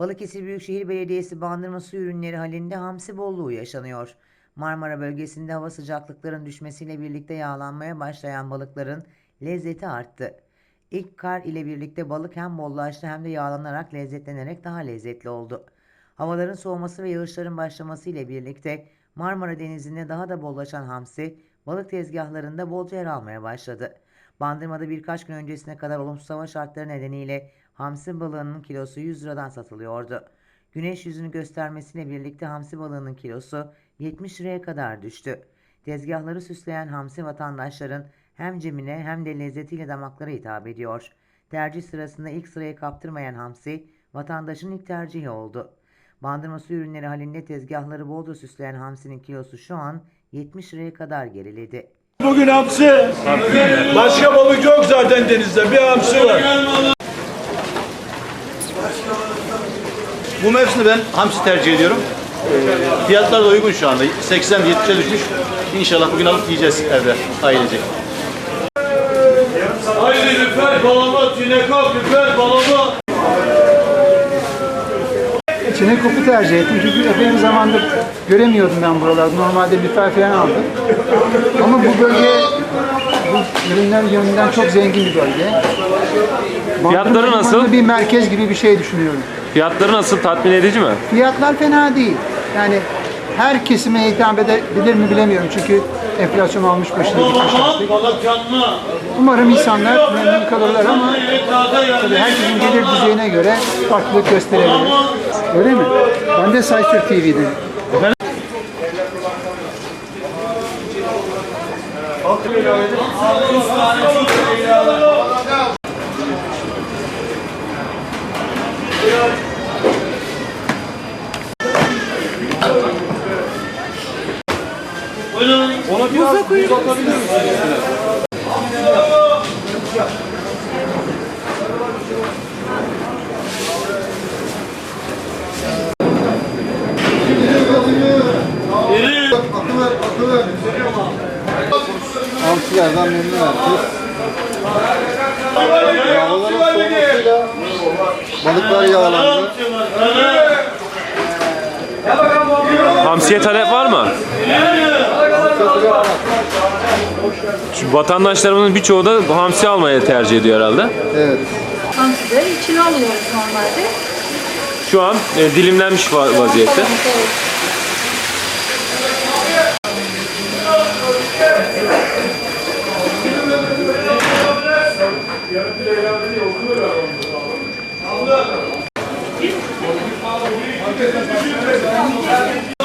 Balıkesir Büyükşehir Belediyesi bandırma su ürünleri halinde hamsi bolluğu yaşanıyor. Marmara bölgesinde hava sıcaklıkların düşmesiyle birlikte yağlanmaya başlayan balıkların lezzeti arttı. İlk kar ile birlikte balık hem bollaştı hem de yağlanarak lezzetlenerek daha lezzetli oldu. Havaların soğuması ve yağışların başlaması ile birlikte Marmara Denizi'nde daha da bollaşan hamsi balık tezgahlarında bolca yer almaya başladı. Bandırmada birkaç gün öncesine kadar olumsuz hava şartları nedeniyle hamsi balığının kilosu 100 liradan satılıyordu. Güneş yüzünü göstermesiyle birlikte hamsi balığının kilosu 70 liraya kadar düştü. Tezgahları süsleyen hamsi vatandaşların hem cebine hem de lezzetiyle damaklara hitap ediyor. Tercih sırasında ilk sırayı kaptırmayan hamsi vatandaşın ilk tercihi oldu. Bandırma su ürünleri halinde tezgahları bolca süsleyen hamsinin kilosu şu an 70 liraya kadar geriledi. Bugün hamsi. Başka balık yok zaten denizde. Bir hamsi var. Bu mevsimde ben hamsi tercih ediyorum. Ee, Fiyatlar da uygun şu anda. 80-70'e düşmüş. İnşallah bugün alıp yiyeceğiz evde ailecek. Haydi lüfer balama, tüneka, lüfer balama. Çene kopu tercih ettim çünkü epey bir zamandır göremiyordum ben buralarda. Normalde lüfer falan aldım. Ama bu bölge bu ürünler yönünden çok zengin bir bölge. Fiyatları Bandırma nasıl? Bir merkez gibi bir şey düşünüyorum. Fiyatları nasıl? Tatmin edici mi? Fiyatlar fena değil. Yani her kesime hitap edebilir mi bilemiyorum çünkü enflasyon almış başını gitmiş artık. Umarım insanlar memnun kalırlar ama tabii herkesin gelir düzeyine göre farklılık gösterebilir. Öyle mi? Ben de Sayfır TV'de. Ona biraz buz atabilir misiniz? Hamsilerden memnun herkes. Yağların soğumasıyla balıklar yağlandı. Hamsiye talep var mı? Şu vatandaşlarımızın birçoğu da bu hamsi almaya tercih ediyor herhalde. Evet. Hamsileri içine alıyoruz normalde. Şu an e, dilimlenmiş va- vaziyette. Evet.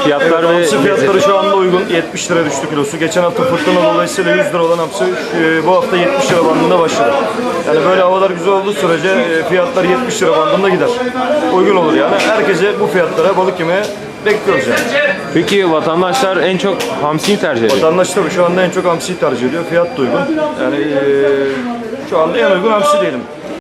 Fiyatlar ve Hamsi fiyatları şu anda uygun. 70 lira düştü kilosu. Geçen hafta fırtına dolayısıyla 100 lira olan hamsi e, bu hafta 70 lira bandında başladı. Yani böyle havalar güzel olduğu sürece e, fiyatlar 70 lira bandında gider. Uygun olur yani. Herkese bu fiyatlara balık yemeye bekliyoruz yani. Peki vatandaşlar en çok hamsiyi tercih ediyor. Vatandaş tabii şu anda en çok hamsiyi tercih ediyor. Fiyat da uygun. Yani e, şu anda en uygun hamsi diyelim.